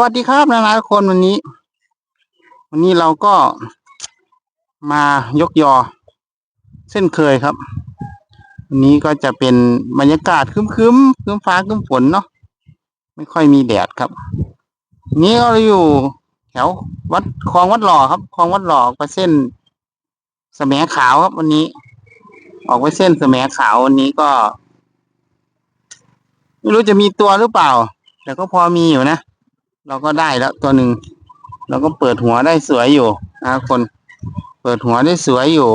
วัสดีครับนานาทุกคนวันนี้ วันนี้เราก็มายกยอ เส้นเคยครับ วันนี้ก็จะเป็นบรรยากาศคึ้มๆครึ้มคึ้มฟ้าคึ้มฝนเนาะไม่ค่อยมีแดดครับ นี้เราอยู่แถววัดคลองวัดหล่อครับคลองวัดหล่อไปเส้นแสมขาวครับ วันนี้ ออกไปเส้นแสมขาววันนี้ก็ ไม่รู้จะมีตัวหรือเปล่า แต่ก็พอมีอยู่นะ เราก็ได้แล้วตัวหนึ่งเราก็เปิดหัวได้สวยอยู่นะคนเปิดหัวได้สวยอยู่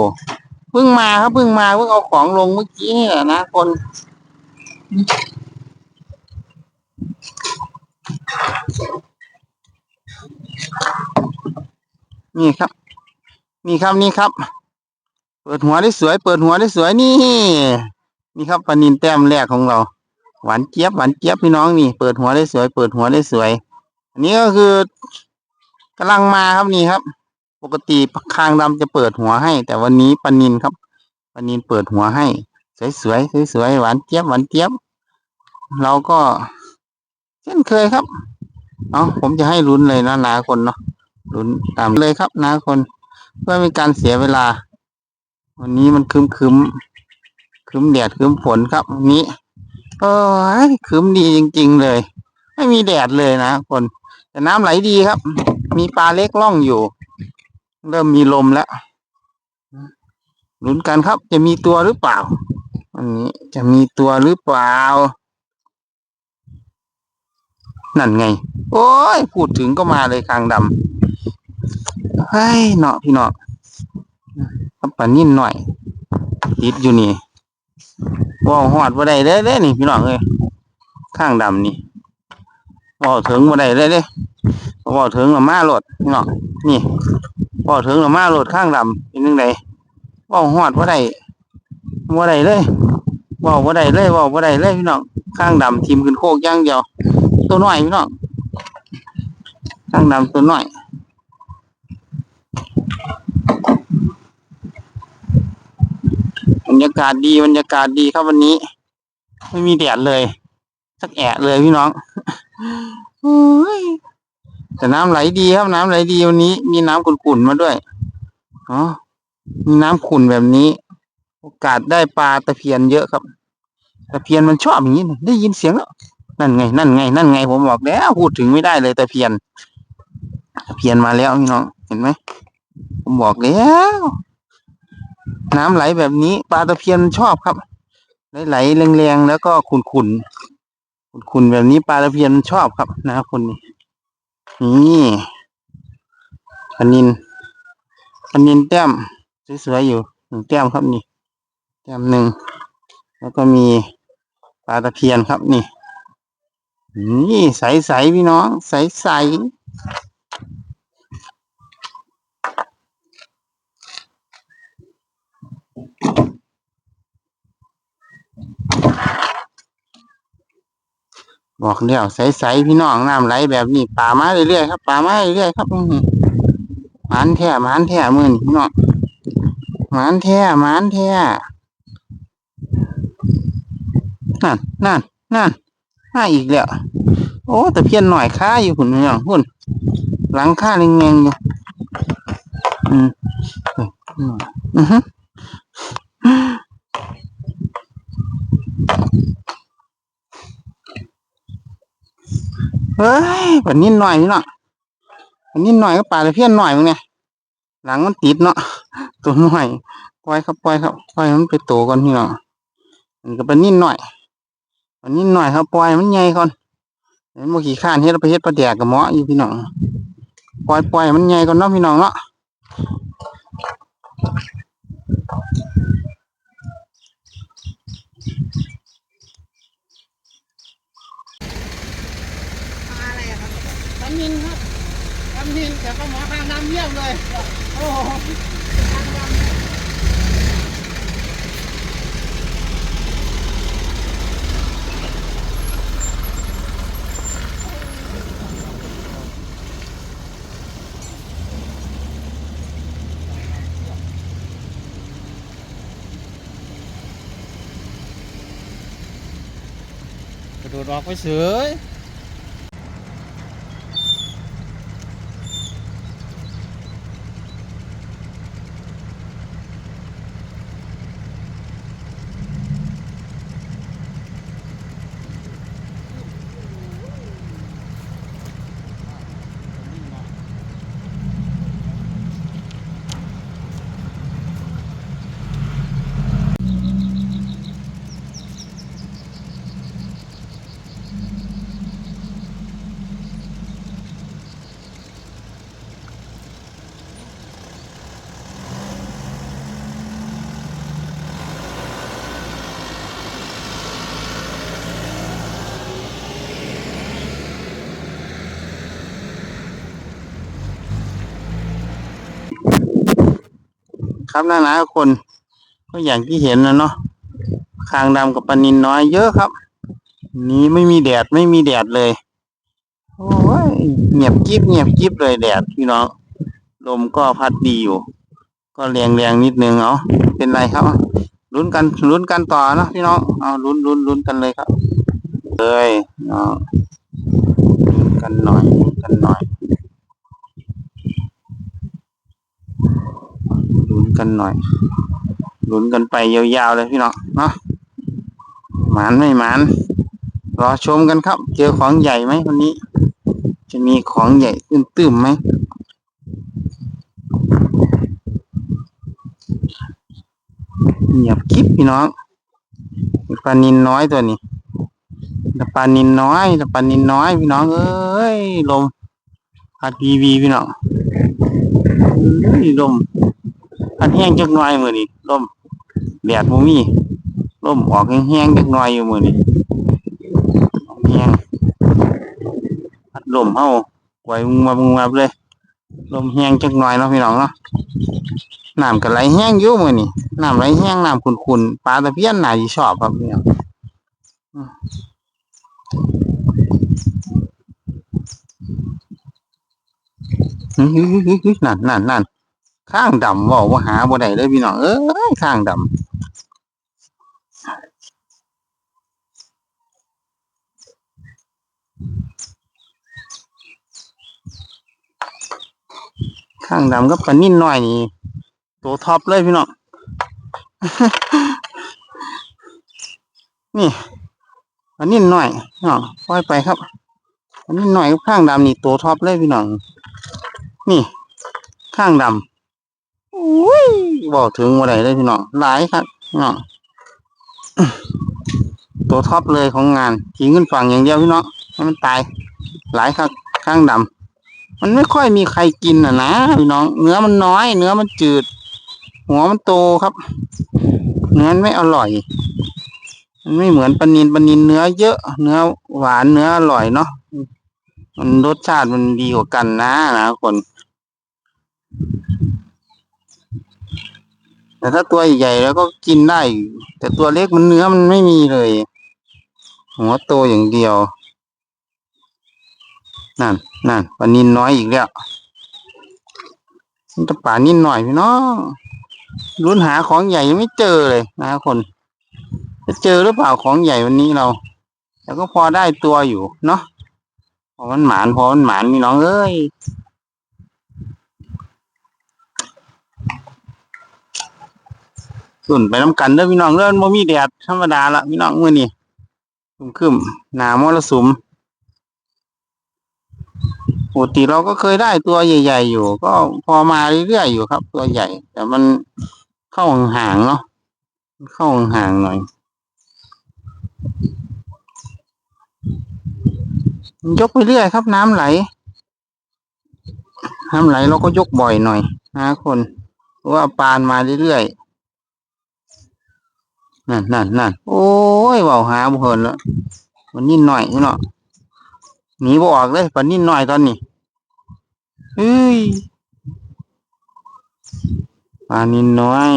เพิ่งมาครับเพิ่งมาเพิ่งเอาของลงเมื่อกี้นี่แหละนะคนนี่ครับ นี่ครับนี่ครับ เปิดหัวได้สวย เปิดหัวได้สวยนี่ นี่ครับปนินแต้มแรกของเรา หวานเจี๊ยบหวานเจี๊ยบพี่น้องนี่ เปิดหัวได้สวย เปิดหัวได้สวย นี้ก็คือกำลังมาครับนี่ครับ ปกติคางดำจะเปิดหัวให้ แต่วันนี้ปลานินครับปลานินเปิดหัวให้ สวยสวยสวยสวยๆหวานเจี๊ยบหวานเจี๊ยบ เราก็ เช่นเคยครับ เอาผมจะให้ลุ้นเลยนะนาคนเนาะลุ้นตามเลยครับนาคน เพื่อไม่การเสียเวลา วันนี้มันคึมคึมคึมแดดคึมฝนครับวันนี้เออคึมดีจริง ๆ เลย ไม่มีแดดเลยนะคน แต่น้ำไหลดีครับ มีปลาเล็กล่องอยู่ เริ่มมีลมแล้วลุ้นกันครับ จะมีตัวหรือเปล่าอันนี้จะมีตัวหรือเปล่า นั่นไง โอ้ย พูดถึงก็มาเลยคางดำเฮ้ยเนาะพี่เนาะครับปานิ่นหน่อยติดอยู่นี่ว่าวหอดว่าได้เด้เด้นี่พี่น้องเอ้ยข้างดำนี่ ว่าวถึงว่าได้เด้เด้ว่าวถึงละมาโหลดพี่น้องนี่ว่าวถึงละมาโหลดข้างดำเป็นยังไงว่าวหอดว่าได้ว่าได้เลยว่าวว่าได้เลยว่าวว่าได้เลยพี่น้องข้างดำทีมขึ้นโคกอย่างเดียว ตัวน้อยพี่น้องข้างดำตัวน้อยบรรยากาศดีบรรยากาศดีครับวันนี้ ไม่มีแดดเลย สักแอะเลยพี่น้อง แต่น้ำไหลดีครับน้ำไหลดีวันนี้ มีน้ำขุ่นๆมาด้วยอ๋อมีน้ำขุ่นแบบนี้ โอกาสได้ปลาตะเพียนเยอะครับ ตะเพียนมันชอบอย่างนี้ได้ยินเสียงแล้วนั่นไง นั่นไง นั่นไง ผมบอกแล้ว พูดถึงไม่ได้เลยตะเพียนตะเพียนมาแล้วพี่น้องเห็นไหมผมบอกแล้ว น้ำไหลแบบนี้ ปลาตะเพียนมันชอบครับไหลๆแรงๆแล้วก็ขุ่นๆ ขุ่นๆแบบนี้ปลาตะเพียนมันชอบครับนะคนนี้นี่ปนินปนินแต้มสวยๆอยู่หนึ่งแต้มครับนี่ แต้มหนึ่งแล้วก็มีปลาตะเพียนครับนี่นี่ใสๆพี่น้อง ใสๆ บอกเดียวใสๆพี่น้องน้ำไหลแบบนี้ป่ามาเรื่อยๆครับป่ามาเรื่อยๆครับหมานแท้หมานแท้มือนี่พี่น้องหมานแท้หมานแท้นั่นนั่นนั่นมาอีกแล้วโอ้แต่เพี้ยนหน่อยค่าอยู่หุ่นพี่น้องหุ่นหลังค่าเงงๆอยู่อืมอือฮึ เฮ้ยปันนิดหน่อยนี่เนาะปันนิดหน่อยก็ปลาตะเพียนหน่อยมึงเนี่ยหลังมันติดเนาะตัวหน่อยปล่อยครับปล่อยครับปล่อยมันไปโตก่อนพี่น้องมันก็ปันนิดหน่อยปันนิดหน่อยครับปล่อยมันใหญ่ก่อนเห็นโมขี่ข้านเฮ็ดเอาไปเฮ็ดปลาแดกกับหมออยู่พี่น้องปล่อยปล่อยมันใหญ่ก่อนเนาะพี่น้องเนาะ ปลาอะไรอะครับ ทำนินครับทำนินแต่ก็หมอทางน้ำเยี่ยมเลย โอ้โหกระโดดออกไปเสย ครับหนะนะคน ก็อย่างที่เห็นนะเนาะคางดำกับปลานินน้อยเยอะครับ นี้ไม่มีแดดไม่มีแดดเลย โอ้ยเงียบกิ๊บเงียบกิ๊บเลยแดดพี่น้องลมก็พัดดีอยู่ ก็แรงแรงนิดนึงเอาเป็นไรครับลุ้นกันลุ้นกันต่อนะพี่น้องเอาลุ้นลุ้นลุ้นกันเลยครับ เลยเนาะลุ้นกันหน่อยลุ้นกันหน่อยลุ้น กันหน่อยลุ้นกันไปยาวๆเลยพี่น้องเนาะหมานไม่หมานรอชมกันครับ เจอของใหญ่ไหมวันนี้ จะมีของใหญ่ตื้มๆไหมเงียบคลิปพี่น้องปลานินน้อยตัวนี้ปลานินน้อยปลานินน้อยพี่น้องเอ้ยลมพัดวีวีพี่น้องเอ้ยลม พัดแห้งจักหน่อยมือนี่ลมแดดบ่มีลมออกแห้งๆจักหน่อยอยู่มือนี่แห้งพัดลมเฮาไว้มึงมามึงมาเลยลมแห้งจักหน่อยเนาะพี่น้องเนาะน้ำก็ไหลแห้งอยู่มือนี่น้ำไหลแห้งน้ำขุ่นๆปลาตะเพียนน่าสิชอบครับพี่น้องนั่นนั่นนั่น ข้างดำว่าว่าหาบ่ได้เลยพี่น้องเอ้ยข้างดำข้างดำก็ปลานิ่นน้อยนี่ตัวท็อปเลยพี่น้องนี่ปลานิ่นน้อยน้องปล่อยไปครับปลานิ่นน้อยข้างดำนี่ตัวท็อปเลยพี่น้อง นี่ ข้างดำ อุ้ยบอกถึงว่าไรเลยพี่น้องหลายครับพี่น้องตัวท็อปเลยของงานทิ้งขึ้นฝั่งอย่างเดียวพี่น้องให้มันตาย หลายครับข้างดำมันไม่ค่อยมีใครกินอะนะพี่น้อง เนื้อมันน้อย เนื้อมันจืด หัวมันโตครับ เนื้อไม่อร่อย มันไม่เหมือนปนินปนินเนื้อเยอะ เนื้อหวานเนื้ออร่อยเนาะมันรสชาติมันดีกว่ากันนะนะคน แต่ถ้าตัวใหญ่แล้วก็กินได้ แต่ตัวเล็กมันเนื้อมันไม่มีเลย หัวโตอย่างเดียว นั่นนั่นปลานินน้อยอีกแล้วจะป่านินหน่อยพี่น้องรุ้นหาของใหญ่ยังไม่เจอเลยนะคน จะเจอหรือเปล่าของใหญ่วันนี้เรา แต่ก็พอได้ตัวอยู่เนาะพอมันหมานพอมันหมานพี่น้องเอ้ย ส่วนไปน้ำกันเด้อพี่น้องเด้อบ่มีแดดธรรมดาละพี่น้องมื้อนี้คึมๆหนามรสุมปกติเราก็เคยได้ตัวใหญ่ ๆ อยู่ ก็พอมาเรื่อยๆอยู่ครับ ตัวใหญ่ แต่มันเข้าห่างๆเนาะเข้าห่างๆหน่อย ยกไปเรื่อยครับ น้ำไหล น้ำไหลเราก็ยกบ่อยหน่อยนะคนเพราะว่าปานมาเรื่อยๆ นั่นนั่นนั่นโอ้ยเบาหาบุเพินล้วมันนิ่หน่อยพี่เนาะหนีบออกเลยปันนิ่หน่อยตอนนี้เฮ้ยปานินน้อย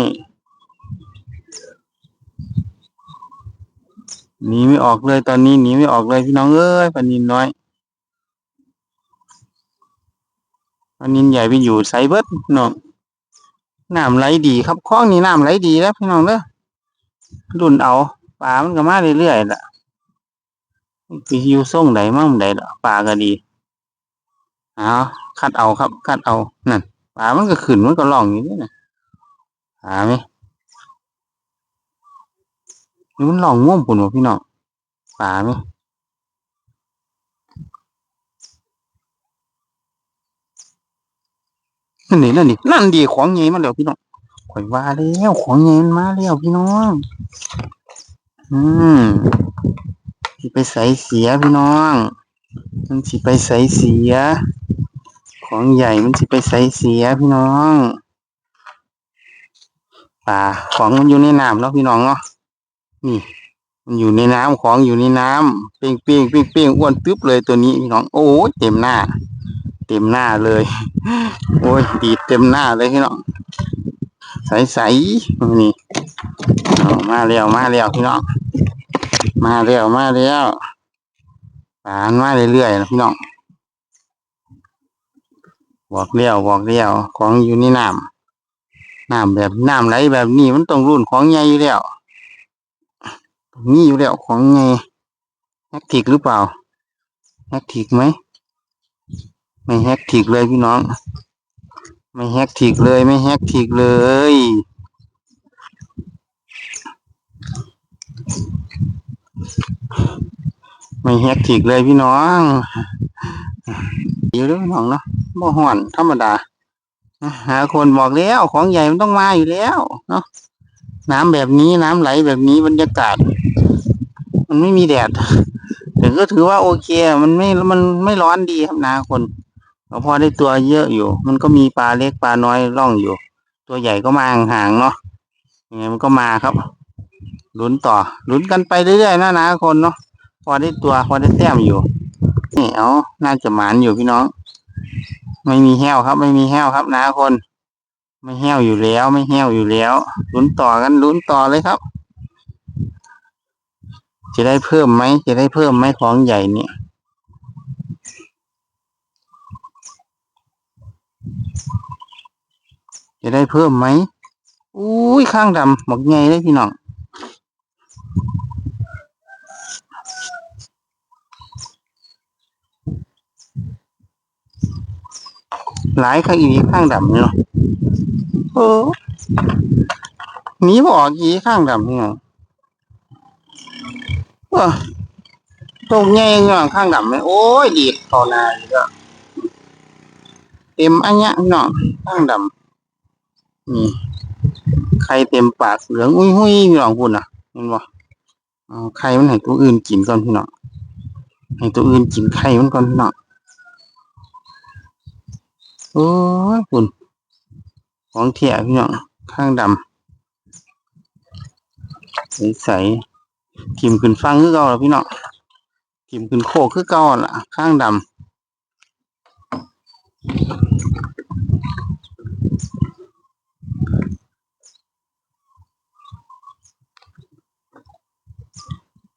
หนีไม่ออกเลยตอนนี้หนีไม่ออกเลยพี่น้องเอ้ยปานินน้อยอันนินใหญ่ไปอยู่ไซเบิร์ดเนาะน้ำไหลดี ครับคลองนี้น้ำไหลดีแล้วพี่น้องเด้อ รุ่นเอาปลามันก็มาเรื่อยๆล่ะไปอยู่ส่งใดมั่งใดล่ะปลาก็ดีเอาคัดเอาครับ คัดเอานั่นปลามันก็ขึ้นมันก็ล่องอยู่นี่นะหาไหมนี่มันล่องง่วงปุ่นวะพี่น้องปลาไหมนั่นนี่นั่นนี่นั่นดีของใหญ่มาแล้วพี่น้อง ข่อยว่าแล้วของใหญ่มันมาแล้วพี่น้อง อืมสิไปใส่เสียพี่น้อง มันสิไปใส่เสีย ของใหญ่มันสิไปใส่เสียพี่น้องป่าของมันอยู่ในน้ำเนาะพี่น้องเนาะนี่ มันอยู่ในน้ำของอยู่ในน้ำเป้งเป้งเป้งเป้งอ้วนตึ๊บเลยตัวนี้พี่น้องโอ้เต็มหน้า เต็มหน้าเลย โอ้ยดีดเต็มหน้าเลยพี่น้อง ใสใสๆนี่เอามาแล้วมาแล้วพี่น้อง มาแล้วมาแล้วปานมาเรื่อยๆนะพี่น้องบอกเลี้ยวบอกเลี้ยวของอยู่ในน้ำน้ำแบบน้ำไหลแบบนี้มันต้องรุ่นของใหญ่อยู่แล้วนี่อยู่แล้วของไงแฮกทิกหรือเปล่าแฮกทิกไหมไม่แฮกทิกเลยพี่น้อง ไม่แฮกทิกเลยไม่แฮกทิกเลย ไม่แฮกทิกเลยพี่น้องอยู่เด้วยพี่น้องเนาะบ่ห่อนธรรมดาหาคนบอกแล้วของใหญ่มันต้องมาอยู่แล้วเนาะน้ำแบบนี้น้ำไหลแบบนี้บรรยากาศ มันไม่มีแดดแต่ก็ถือว่าโอเค มันไม่มันไม่ร้อนดีครับนาคน ก็พอได้ตัวเยอะอยู่ มันก็มีปลาเล็กปลาน้อยล่องอยู่ ตัวใหญ่ก็มาห่างๆเนาะยังไงมันก็มาครับลุ้นต่อลุ้นกันไปเรื่อยๆนะนาคนเนาะพอได้ตัวพอได้แต้มอยู่นี่เอาน่าจะหมานอยู่พี่น้อง ไม่มีแห้วครับ ไม่มีแห้วครับนาคน ไม่แห้วอยู่แล้ว ไม่แห้วอยู่แล้วลุ้นต่อกันลุ้นต่อเลยครับ จะได้เพิ่มไหมจะได้เพิ่มไหมของใหญ่เนี่ย จะได้เพิ่มไหมอุ้ยข้างดำหมกไงเลยพี่น้องหลายข้างอีกข้างดำเนาะโอ้หนีบอกอีข้างดำเนี่ยเออตรงไงเงี้ยข้างดำเลยโอ้ยดีต่อหนาอยู่แล้วเต็มอันเนี้ยพี่น้องข้างดำ นี่ไข่เต็มปากเหลืองอุ้ยหุ้ยพี่น้องคุณอะเห็นบ่ไข่มันให้ตัวอื่นกินก่อนพี่น้องให้ตัวอื่นกินไข่มันก่อนพี่น้องโอ้ยคุณของเถี่ยพี่น้องข้างดำใสๆทิมขึ้นฟังคือเก่าแล้วพี่น้องทิมขึ้นโคกคือเก่าล่ะ ข้างดำ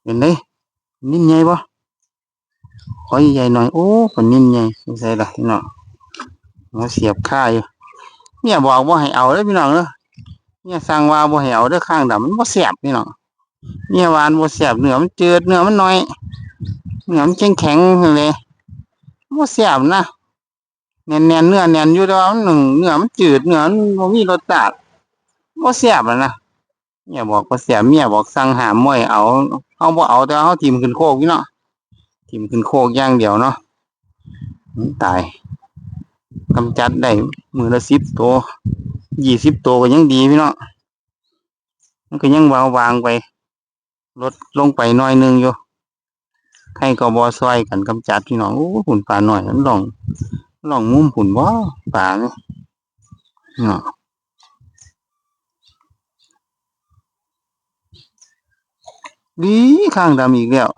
เห็นไหมนิ่มใหญ่ปะขอใหญ่หน่อยโอ้ผลนิ่มใหญ่ไม่ใช่ละพี่น้องมาเสียบค่าอยู่เนี่ยบอกว่าให้เอาเด้อพี่น้องเด้อเนี่ยสั่งว่าบ่ให้เอาเด้อข้างดำมันบ่เสียบพี่น้องเนี่ยวานบ่เสียบเนื้อมันจืดเนื้อมันน้อยเนื้อมันแข็งแข็งเลยบ่เสียบนะแน่นๆเนื้อแน่นอยู่แต่ว่ามันหนึ่งเนื้อมันจืดเนื้อมันบ่มีรสชาติบ่เสียบแล้วนะเมียบอกบ่เสียบเมียบอกสั่งหามม่อยเอา เขาบ่เอาแต่เขาทีมขึ้นโคกพี่เนาะทีมขึ้นโคกย่างเดียวเนาะตายกำจัดได้มือละสิบตัวยี่สิบตัวก็ยังดีพี่เนาะมันก็ยังวางวางไปลดลงไปน้อยหนึงอยู่ใครก็บอซอยกันกำจัดพี่น้องโอ้หุ่นปลาหน่อยมันลองลองมุมหุ่นบ่ปลาเนี่ยเนาะ ดีข้างดำอีกแล้ว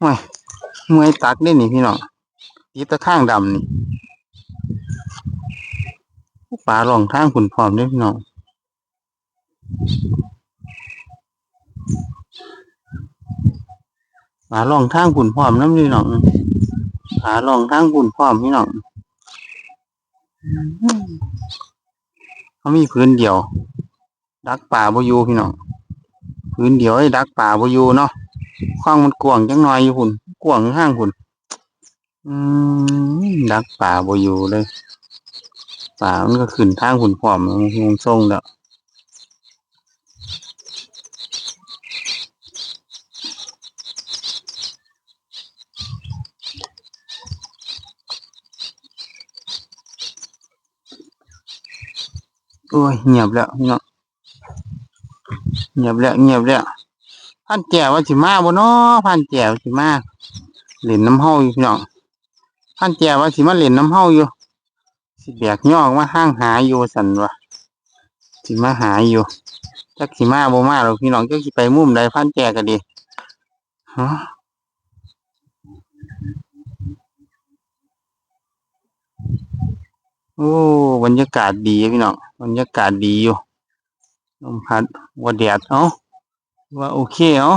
ไม่เมื่อยตักได้นี่พี่น้องตีตะข้างดำนี่ปลาลองทางขุนพร้อมเด้พี่น้องปลาลองทางขุนพร้อมน้ำพี่น้องปลาลองทางขุนพร้อมพี่น้องเขามีพื้นเดียว ดักป่าบอยู่พี่น้อง พื้นเดียวไอ้ดักป่าบอยู่เนาะข้างมันกว้างจังหน่อยอยู่หุ่นกว้างห้างหุ่นอืมดักป่าบอยู่เลยป่ามันก็ขึ้นทางขุนพร้อมงงทรงแล้วโอ้ยเงียบแล้วพี่น้อง เงียบแล้วเงียบแล้วพันแก้วว่าสิมาบ่เนาะพันแก้วสิมาเล่นน้ำเฮาอยู่พี่น้องพันแก้วว่าสิมาเล่นน้ำเฮาอยู่ สิแบกย่อกมาห้างหาอยู่สันวะสิมาหาอยู่จักสิมาบ่มาหรอกพี่น้องจักสิไปมุมใดพันแจกันดีฮะโอ้บรรยากาศดีพี่น้องบรรยากาศดีอยู่ ลมพัดว่าแดดเอ้าว่าโอเคเอ้า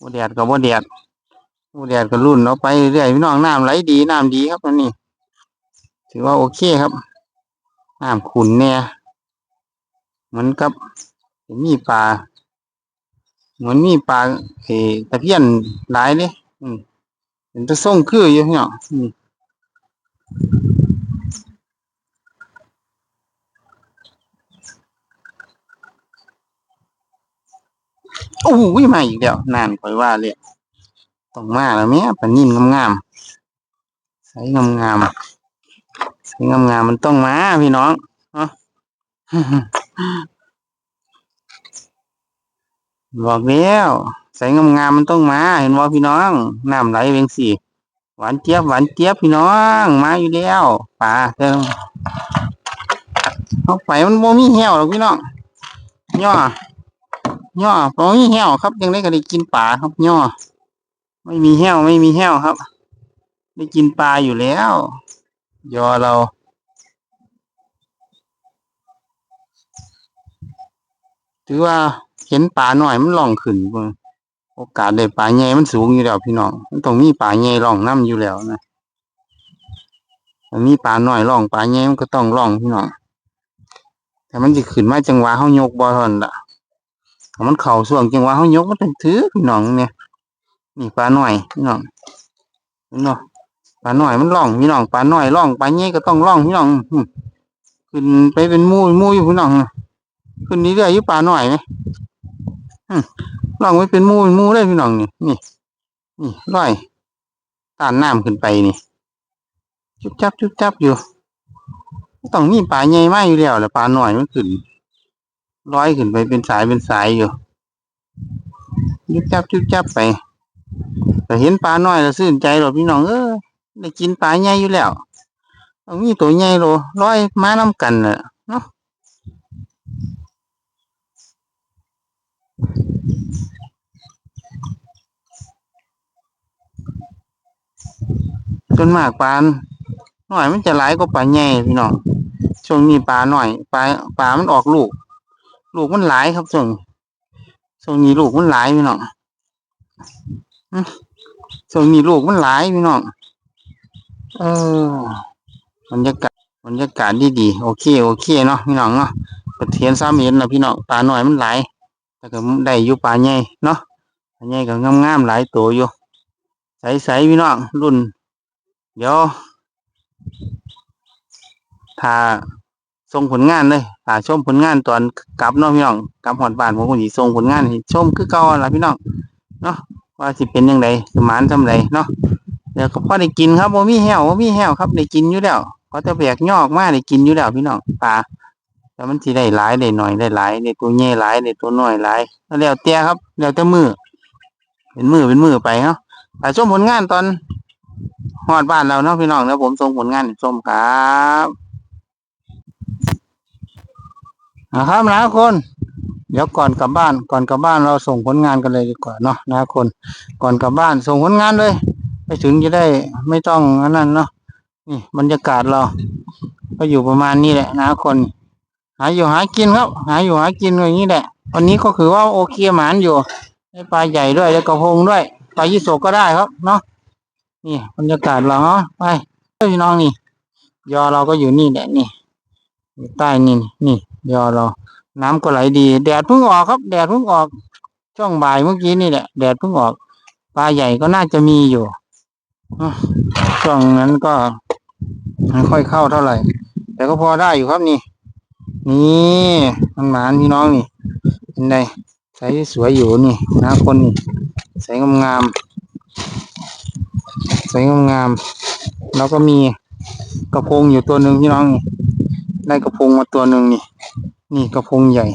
ว่าแดดกับว่าแดดว่าแดดก็รุ่นเอาะไปเรื่อยพี่น้องน้ำไหลดีน้ำดีครับอันนี้ ถือว่าโอเคครับน้ำขุนเนี่ยเหมือนกับมีปลาเหมือนมีปลาเอตะเพียนหลายเลยอืมเป็นตะส่งคืออยู่พี่น้อง โอ้โหมาอีกแล้วนานคอยว่าเลยต้องมาแล้วแม่ปลานิ่มงามๆใส่งามๆใส่งามๆมันต้องมาพี่น้องเนาะบอกแล้วใส่งามๆมันต้องมา เห็นว่าพี่น้องน้ำไหลเบงสิหวานเจี๊ยบหวานเจี๊ยบพี่น้องมาอยู่แล้วปลาเติมเอาไปมันโมมีเหี่ยวหรอกพี่น้องย่อ ย่อพอมีเหี่ยวครับยังได้ก็ได้กินปลาครับย่อ ไม่มีเหี่ยวไม่มีเหี่ยวครับ ได้กินปลาอยู่แล้ว ยอเราถือว่าเห็นปลาหน่อยมันล่องขึ้นโอกาสได้ปลาใหญ่มันสูงอยู่แล้วพี่น้องมันต้องมีปลาใหญ่ล่องน้ำอยู่แล้วนะถ้ามีปลาหน่อยล่องปลาใหญ่มันก็ต้องล่องพี่น้องแต่มันจะขึ้นมาจังหวะเขายกบ่เทานนล่ะ มันเข่าส่วงจังหวะเขายกมันเป็นถือพี่น้องเนี่ยนี่ปลาหน่อยพี่น้องเห็นบ่ปลาหน่อยมันล่องพี่น้องปลาหน่อยล่องปลาใหญ่ก็ต้องล่องพี่น้องขึ้นไปเป็นมู่หมู่อยู่พี่น้องขึ้นนี้เรื่อยอยู่ป่าหน่อยไหมอืมลองไว้เป็นมูเป็นหมูเลยพี่น้องนี่นี่นี่ร้อยต้านน้ำขึ้นไปนี่จุบจับจุบจับอยู่ต้องมีปลาใหญ่มากอยู่แล้วแหละปลาหน่อยมันขึ้น ร้อยขึ้นไปเป็นสายเป็นสายอยู่จุบจับจุบจับไปแต่เห็นปลาน้อยแล้วซื่นใจหรอกพี่น้องเออได้กินปลาใหญ่อยู่แล้วต้องมีตัวใหญ่โลร้อยมาน้ำกันเนาะจนมากปลาหน่อยมันจะหลายกว่าปลาใหญ่พี่น้องช่วงนี้ปลาหน่อยปลาปลามันออกลูก ลูกมันหลายครับช่วงช่วงนี้ลูกมันหลายพี่น้องอืมช่วงนี้ลูกมันหลายพี่น้องเออบรรยากาศบรรยากาศดีดีๆโอเคโอเคเนาะพี่น้องเนาะกระเทียนซ้ำเห็นนะพี่น้องปลาหน่อยมันหลายแต่ก็ได้อยู่ปลาใหญ่เนาะปลาใหญ่ก็งามๆหลายตัวอยู่ใสๆพี่น้องรุ่นเดี๋ยวถ้า ส่งผลงานเลยถ้าชมผลงานตอนกลับเนาะพี่น้องกลับหอดบ้านผมก็สิส่งผลงานให้ชมคือเก่าละพี่น้องเนาะว่าสิเป็นยังไงสมานจำไรเนาะเดี๋ยวก็พอได้กินครับบ่มีแห้วบ่มีแห้วครับได้กินอยู่แล้วก็จะแบกยอกมาได้กินอยู่แล้วพี่น้องปลาแต่มันสิได้หลายได้หน่อยได้หลายได้ตัวใหญ่หลายได้ตัวน้อยหลายแล้วแต่ครับแล้วแต่มือเป็นมือเป็นมือไปเนาะแต่ชมผลงานตอนฮอดบ้านเราเนาะพี่น้องแล้วผมส่งผลงานให้ชมครับ นะครับนะคน เดี๋ยวก่อนกลับบ้าน ก่อนกลับบ้านเราส่งผลงานกันเลยดีกว่าเนาะนะคน ก่อนกลับบ้านส่งผลงานเลย ไปถึงจะได้ไม่ต้องอันนั้นเนาะนี่บรรยากาศเรา ก็อยู่ประมาณนี้แหละนะคน หาอยู่หากินครับ หาอยู่หากินอย่างนี้แหละ วันนี้ก็คือว่าโอเคหมานอยู่ได้ปลาใหญ่ด้วยได้กระพงด้วยปลายี่สกก็ได้ครับเนาะนี่บรรยากาศเราเนาะไปเฮ้ยพี่น้องนี่ ยอเราก็อยู่นี่แหละนี่ใต้นี่นี่ ยอเรา น้ำก็ไหลดี แดดเพิ่งออกครับ แดดเพิ่งออก ช่วงบ่ายเมื่อกี้นี่แหละ แดดเพิ่งออก ปลาใหญ่ก็น่าจะมีอยู่ช่วงนั้นก็ไม่ค่อยเข้าเท่าไหร่ แต่ก็พอได้อยู่ครับนี่ นี่มันหมานพี่น้องนี่เป็นไงใสสวยอยู่นี่นะคนนี่ใสงามๆสวยงามๆแล้วก็มีกระพงอยู่ตัวหนึ่งพี่น้องนี่ ได้กระพงมาตัวหนึ่งนี่ นี่กระพงใหญ่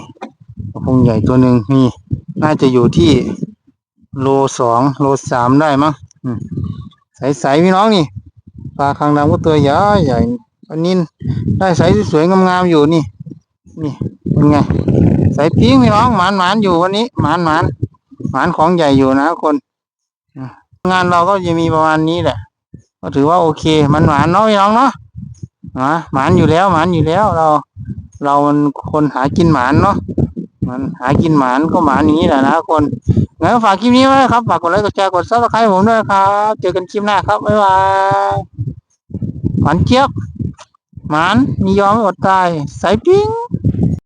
กระพงใหญ่ตัวหนึ่งนี่ น่าจะอยู่ที่โลสองโลสามได้มั้งใสๆพี่น้องนี่ปลาคางดำก็ตัวใหญ่ใหญ่อันนี้ได้ใสสวยๆงามๆอยู่นี่ นี่เป็นไงใสปิ้งพี่น้องหมานหมานๆอยู่วันนี้หมานหมานหมานของใหญ่อยู่นะคน งานเราก็จะมีประมาณนี้แหละ ก็ถือว่าโอเค มันหวานเนาะพี่น้องเนาะ หมาหมานอยู่แล้วหมานอยู่แล้วเรา เรามันคนหากินหมานเนาะมันหากินหมานก็หมานอย่างนี้แหละนะคนงั้นฝากคลิปนี้ไว้ครับฝากกดไลค์กดแชร์กดซับสไครต์ผมด้วยครับ เจอกันคลิปหน้าครับบ๊ายบายหวานเจี๊ยบหมานมียอมไม่อดตายสายปิ้ง